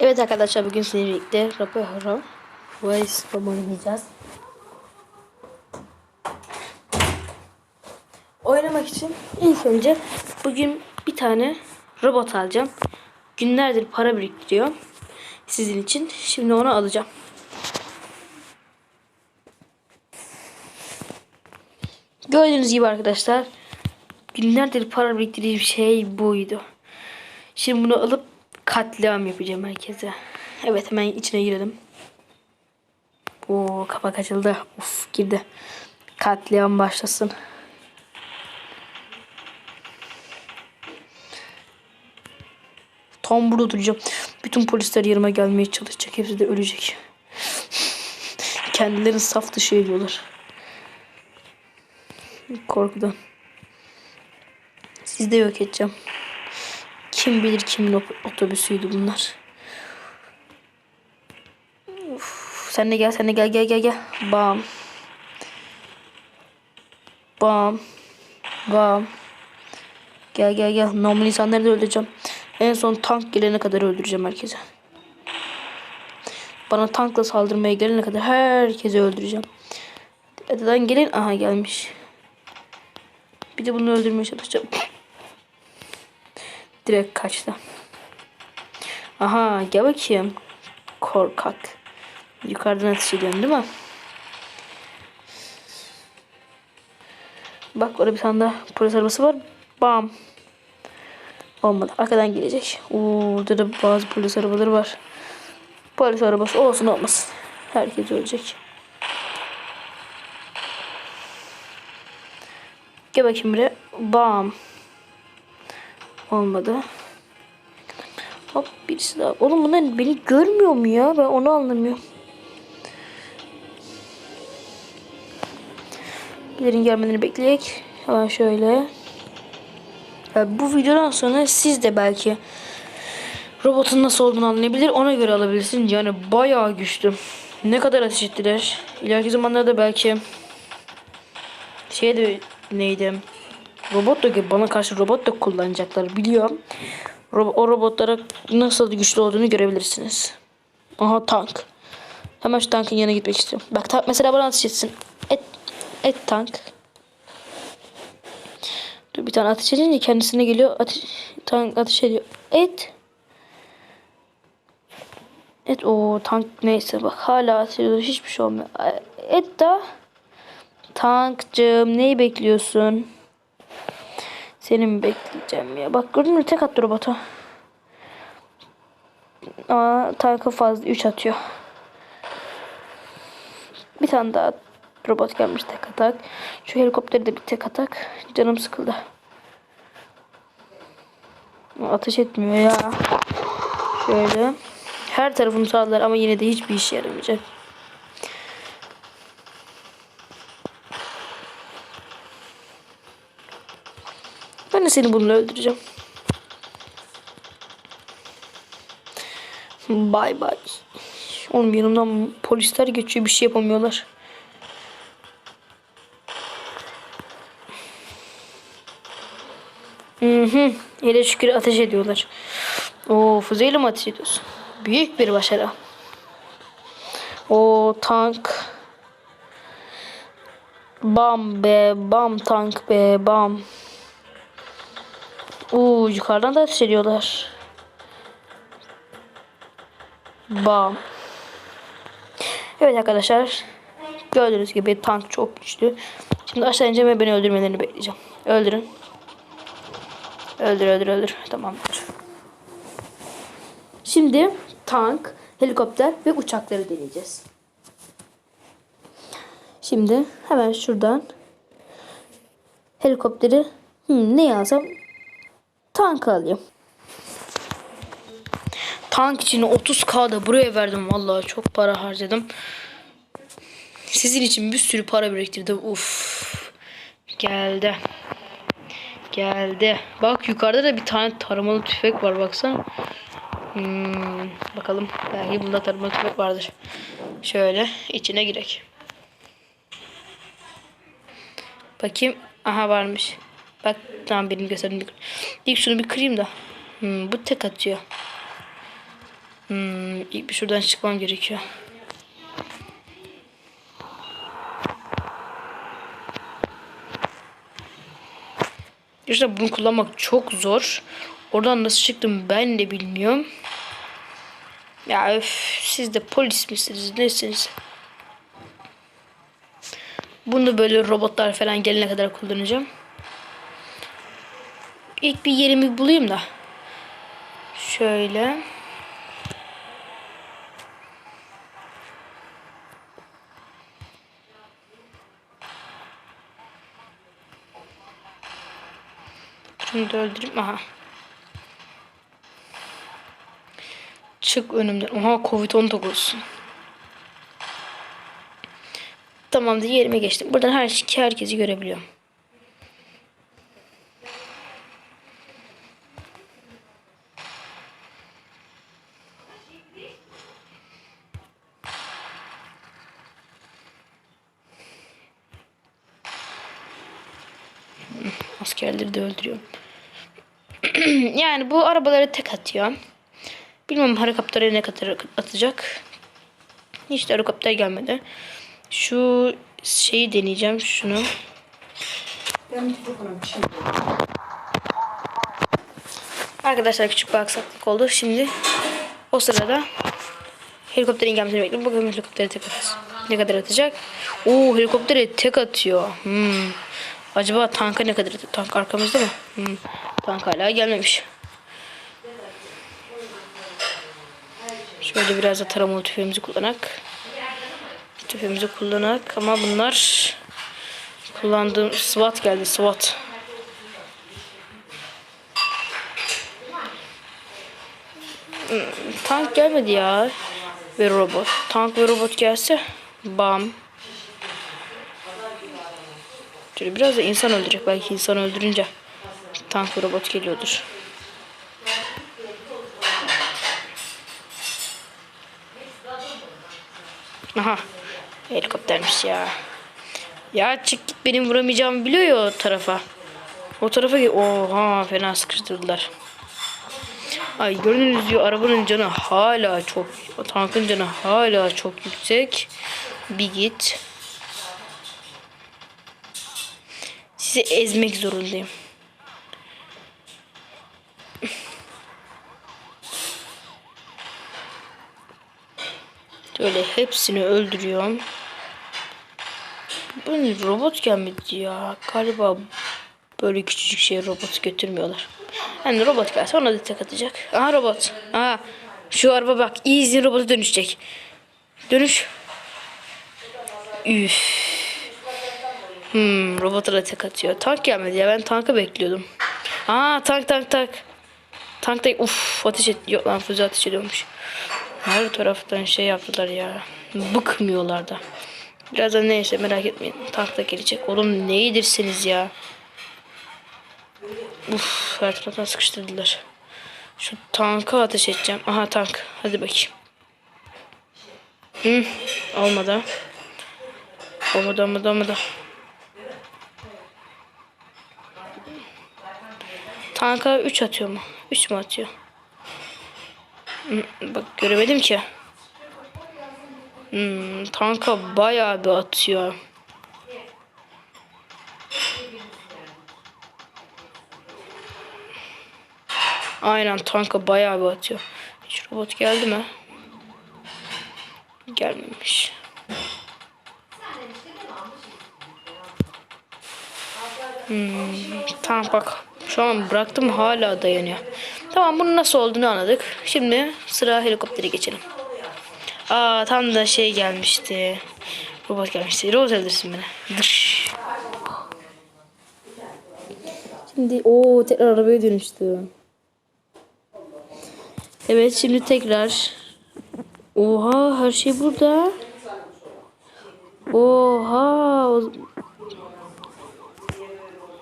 Evet arkadaşlar bugün sizinle birlikte Rapper Hero Voice Bomb oynayacağız. Oynamak için ilk önce bugün bir tane robot alacağım. Günlerdir para biriktiriyor. Sizin için. Şimdi onu alacağım. Gördüğünüz gibi arkadaşlar günlerdir para biriktirdiğim şey buydu. Şimdi bunu alıp katliam yapacağım herkese. Evet hemen içine girelim. Oo kapak açıldı. Uf girdi. Katliam başlasın. Tam burada duracağım. Bütün polisler yerime gelmeye çalışacak. Hepsi de ölecek. Kendilerini saf dışı ediyorlar. Korkudan. Siz de yok edeceğim. Kim bilir kimin ot- otobüsüydü bunlar. Uf, sen de gel sen de gel gel gel gel. Bam. Bam. Bam. Gel gel gel. Normal insanları da öldüreceğim. En son tank gelene kadar öldüreceğim herkese. Bana tankla saldırmaya gelene kadar herkesi öldüreceğim. Hadi gelin. Aha gelmiş. Bir de bunu öldürmeye çalışacağım. Direkt kaçtı. Aha gel bakayım. Korkak. Yukarıdan ateş ediyorsun değil mi? Bak orada bir tane daha polis arabası var. Bam. Olmadı. Arkadan gelecek. Oo, Orada da bazı polis arabaları var. Polis arabası olsun olmasın. Herkes ölecek. Gel bakayım buraya. Bam. Olmadı. Hop birisi daha. Oğlum bunlar beni görmüyor mu ya? Ben onu anlamıyorum. Birilerinin gelmelerini bekleyek. Hemen şöyle. Ya bu videodan sonra siz de belki robotun nasıl olduğunu anlayabilir. Ona göre alabilirsin. Yani bayağı güçlü. Ne kadar ateş ettiler. İleriki zamanlarda belki şey de neydi? Robot da bana karşı robot da kullanacaklar biliyorum. O robotlara nasıl güçlü olduğunu görebilirsiniz. Aha tank. Hemen şu tankın yanına gitmek istiyorum. Bak tank mesela bana ateş etsin. Et, et tank. Dur bir tane ateş edince kendisine geliyor. Ateş, tank ateş ediyor. Et. Et o tank neyse bak hala ateş. Hiçbir şey olmuyor. Et da tankcığım neyi bekliyorsun? Seni mi bekleyeceğim ya? Bak gördün mü tek attı robota. Ama tankı fazla 3 atıyor. Bir tane daha robot gelmiş tek atak. Şu helikopteri de bir tek atak. Canım sıkıldı. Ateş etmiyor ya. Şöyle. Her tarafını sağlar ama yine de hiçbir işe yaramayacak. Ben de seni bununla öldüreceğim. Bay bay. Oğlum yanımdan polisler geçiyor bir şey yapamıyorlar. Hı hı. Hele şükür ateş ediyorlar. O füzeyle mi ateş ediyorsun? Büyük bir başarı. O tank. Bam be bam tank be bam. Oo yukarıdan da ateş. Bam. Evet arkadaşlar. Gördüğünüz gibi tank çok güçlü. Şimdi aşağı ineceğim ve beni öldürmelerini bekleyeceğim. Öldürün. Öldür öldür öldür. Tamamdır. Şimdi tank, helikopter ve uçakları deneyeceğiz. Şimdi hemen şuradan helikopteri hmm, ne yazsam tank alayım. Tank için 30k da buraya verdim. Vallahi çok para harcadım. Sizin için bir sürü para biriktirdim. Uf. Geldi. Geldi. Bak yukarıda da bir tane taramalı tüfek var baksana. Hmm, bakalım. Belki bunda taramalı tüfek vardır. Şöyle içine girek. Bakayım. Aha varmış. Bak tamam benim gösterdim. İlk şunu bir kırayım da. Hmm, bu tek atıyor. Hmm, ilk bir şuradan çıkmam gerekiyor. İşte bunu kullanmak çok zor. Oradan nasıl çıktım ben de bilmiyorum. Ya öf, siz de polis misiniz nesiniz? Bunu böyle robotlar falan gelene kadar kullanacağım. İlk bir yerimi bulayım da. Şöyle. Şunu da öldüreyim. Aha. Çık önümden. Oha Covid-19. Tamamdır yerime geçtim. Buradan her herkesi görebiliyorum. Askerleri de öldürüyorum. yani bu arabaları tek atıyor. Bilmem helikoptere ne kadar atacak. Hiç de helikopter gelmedi. Şu şeyi deneyeceğim şunu. Arkadaşlar küçük bir aksaklık oldu. Şimdi o sırada helikopterin gelmesini bekliyorum. Bakalım helikoptere tek atacak. Ne kadar atacak? Oo helikoptere tek atıyor. Hmm. Acaba tanka ne kadar atıyor? Tank arkamızda mı? Hmm. Tank hala gelmemiş. Şöyle biraz da taramalı tüfeğimizi kullanak. Tüfeğimizi kullanak ama bunlar kullandığım SWAT geldi SWAT. Hmm, Tank gelmedi ya. Ve robot. Tank ve robot gelse bam. Şöyle biraz da insan öldürecek. Belki insan öldürünce tank robot geliyordur. Aha. Helikoptermiş ya. Ya çık git benim vuramayacağımı biliyor ya o tarafa. O tarafa. Oha fena sıkıştırdılar. Ay gördünüz diyor arabanın canı hala çok. Tankın canı hala çok yüksek. Bir git. Sizi ezmek zorundayım. Böyle hepsini öldürüyorum. Bu ne robot gelmedi ya. Galiba böyle küçücük şey robot götürmüyorlar. Yani robot gelse ona da tek atacak. Aha robot. Aha. Şu araba bak. Easy robota dönüşecek. Dönüş. Üf. Hmm, robota da tek atıyor. Tank gelmedi ya. Ben tankı bekliyordum. Aa tank tank tank. Tank da uf ateş et. Yok lan füze ateş ediyormuş. Her taraftan şey yaptılar ya. Bıkmıyorlar da. Birazdan neyse merak etmeyin. Tank da gelecek. Oğlum ne yedirsiniz ya. Uf her taraftan sıkıştırdılar. Şu tanka ateş edeceğim. Aha tank. Hadi bakayım. Hı, olmadı. Olmadı olmadı olmadı. Tanka 3 atıyor mu? 3 mü atıyor? Bak göremedim ki. Hmm, tanka bayağı bir atıyor. Aynen tanka bayağı bir atıyor. Hiç robot geldi mi? Gelmemiş. Hmm, tamam bak. Şu an bıraktım hala dayanıyor. Tamam bunun nasıl olduğunu anladık. Şimdi sıra helikoptere geçelim. Aa tam da şey gelmişti. Robot gelmişti. Robot öldürsün beni. Dış. Şimdi o tekrar arabaya dönüştü. Evet şimdi tekrar. Oha her şey burada. Oha.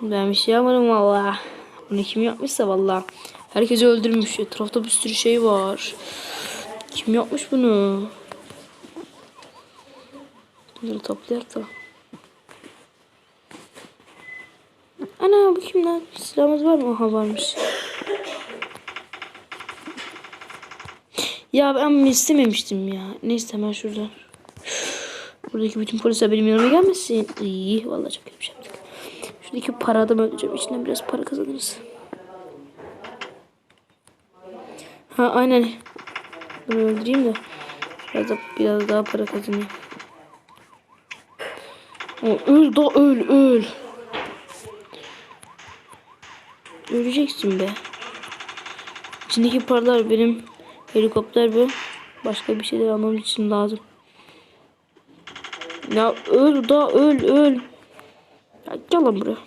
Ben bir şey yapmadım valla. Bunu kim yapmışsa valla. Herkesi öldürmüş. Etrafta bir sürü şey var. Kim yapmış bunu? Bunları toplayak da. Ana bu kim lan? Silahımız var mı? Aha varmış. Ya ben istememiştim ya. Neyse hemen şurada. Buradaki bütün polisler benim yanıma gelmesin. İyi vallahi çok iyi bir şey yaptık. Şuradaki para adamı öldüreceğim. İçinden biraz para kazanırız. Ha aynen. Bunu öldüreyim de. Biraz, da, biraz daha para kazanayım. Öl da öl öl. Öleceksin be. İçindeki paralar benim helikopter ve başka bir şeyler almam için lazım. Ya öl da öl öl. Ya gel lan buraya.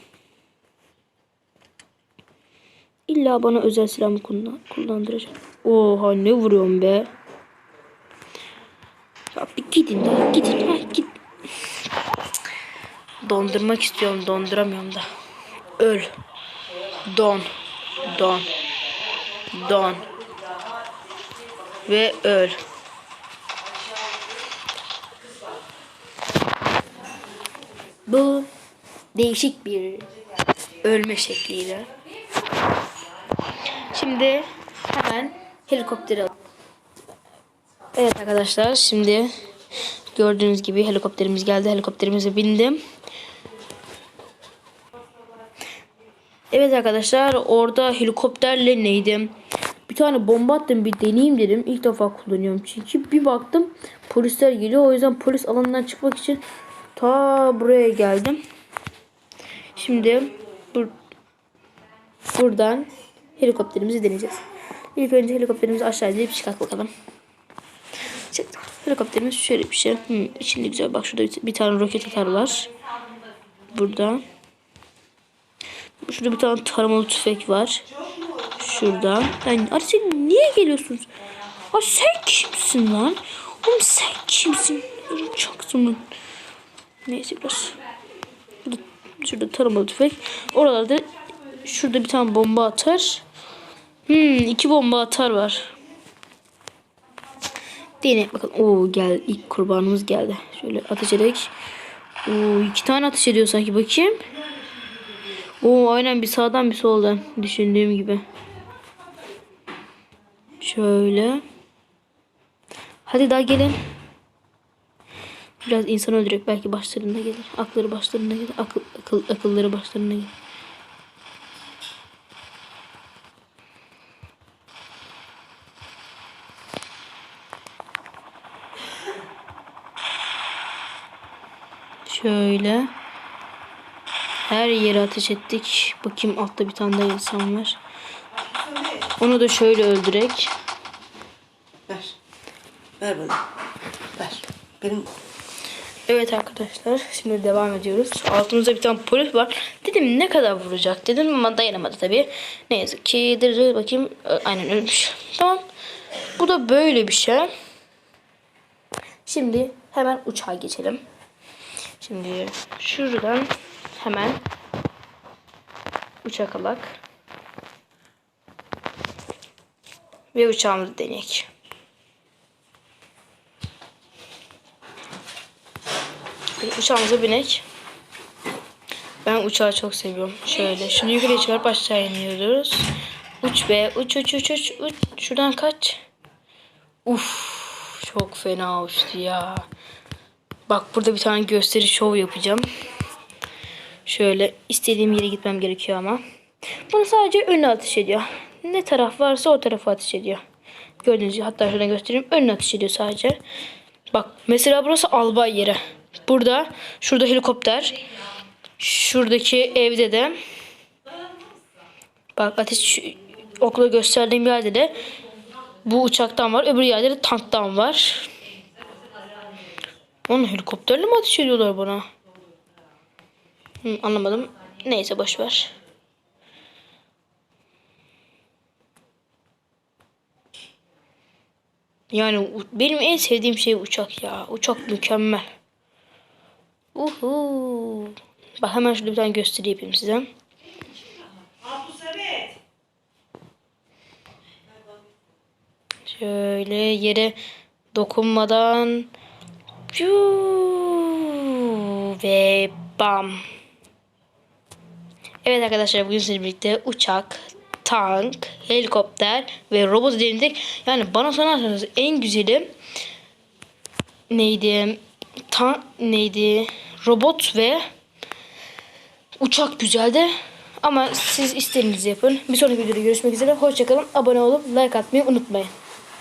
İlla bana özel silahımı kullan kullandıracak. Oha ne vuruyorsun be. Ya bir gidin de gidin ha git. Dondurmak istiyorum donduramıyorum da. Öl. Don. Don. Don. Ve öl. Bu değişik bir ölme şekliyle. Şimdi hemen helikopteri al. Evet arkadaşlar şimdi gördüğünüz gibi helikopterimiz geldi. Helikopterimize bindim. Evet arkadaşlar orada helikopterle neydim? Bir tane bomba attım bir deneyeyim dedim. İlk defa kullanıyorum çünkü bir baktım polisler geliyor. O yüzden polis alanından çıkmak için ta buraya geldim. Şimdi bur buradan helikopterimizi deneyeceğiz. İlk önce helikopterimizi aşağı indirip çıkart bakalım. Çıktık. Helikopterimiz şöyle bir şey. Hmm, içinde güzel. Bak şurada bir, tane roket atarlar. Burada. Şurada bir tane taramalı tüfek var. Şurada. Yani sen niye geliyorsunuz? Aa sen kimsin lan? Oğlum sen kimsin? Çaktım. Neyse biraz. Şurada, şurada taramalı tüfek. Oralarda şurada bir tane bomba atar. Hmm, iki bomba atar var. Dene bakın. Oo gel ilk kurbanımız geldi. Şöyle ateş ederek. Oo iki tane ateş ediyor sanki bakayım. Oo aynen bir sağdan bir soldan düşündüğüm gibi. Şöyle. Hadi daha gelin. Biraz insan öldürecek belki başlarında gelir. Akları başlarında gelir. Akıl, akıl, akılları başlarında gelir. Şöyle. Her yere ateş ettik. Bakayım altta bir tane daha insan var. Onu da şöyle öldürek. Ver. Ver bana. Ver. Benim Evet arkadaşlar şimdi devam ediyoruz. Altımızda bir tane polis var. Dedim ne kadar vuracak dedim ama dayanamadı tabii. Ne yazık ki dır bakayım Ö, aynen ölmüş. Tamam. Bu da böyle bir şey. Şimdi hemen uçağa geçelim. Şimdi şuradan hemen uçak alak. Ve uçağımızı deneyek. Uçağımıza binek. Ben uçağı çok seviyorum. Şöyle şunu yukarıya çıkarıp aşağı iniyoruz. Uç be uç uç uç uç uç. Şuradan kaç. Uf çok fena uçtu ya. Bak burada bir tane gösteri şov yapacağım. Şöyle istediğim yere gitmem gerekiyor ama. Bunu sadece önüne ateş ediyor. Ne taraf varsa o tarafa ateş ediyor. Gördüğünüz gibi hatta şöyle göstereyim. Önüne ateş ediyor sadece. Bak mesela burası albay yeri. Burada şurada helikopter. Şuradaki evde de bak ateş okla gösterdiğim yerde de bu uçaktan var. Öbür yerde de tanktan var. Onun helikopterle mi ateş ediyorlar bana? Hı, anlamadım. Neyse boş ver. Yani benim en sevdiğim şey uçak ya. Uçak mükemmel. Uhu. Bak hemen şurada bir tane gösteri size. Şöyle yere dokunmadan Piu ve bam. Evet arkadaşlar bugün sizinle birlikte uçak, tank, helikopter ve robot denedik. Yani bana sorarsanız en güzeli neydi? Tank neydi? Robot ve uçak güzeldi. Ama siz istediğinizi yapın. Bir sonraki videoda görüşmek üzere. Hoşçakalın. Abone olup like atmayı unutmayın.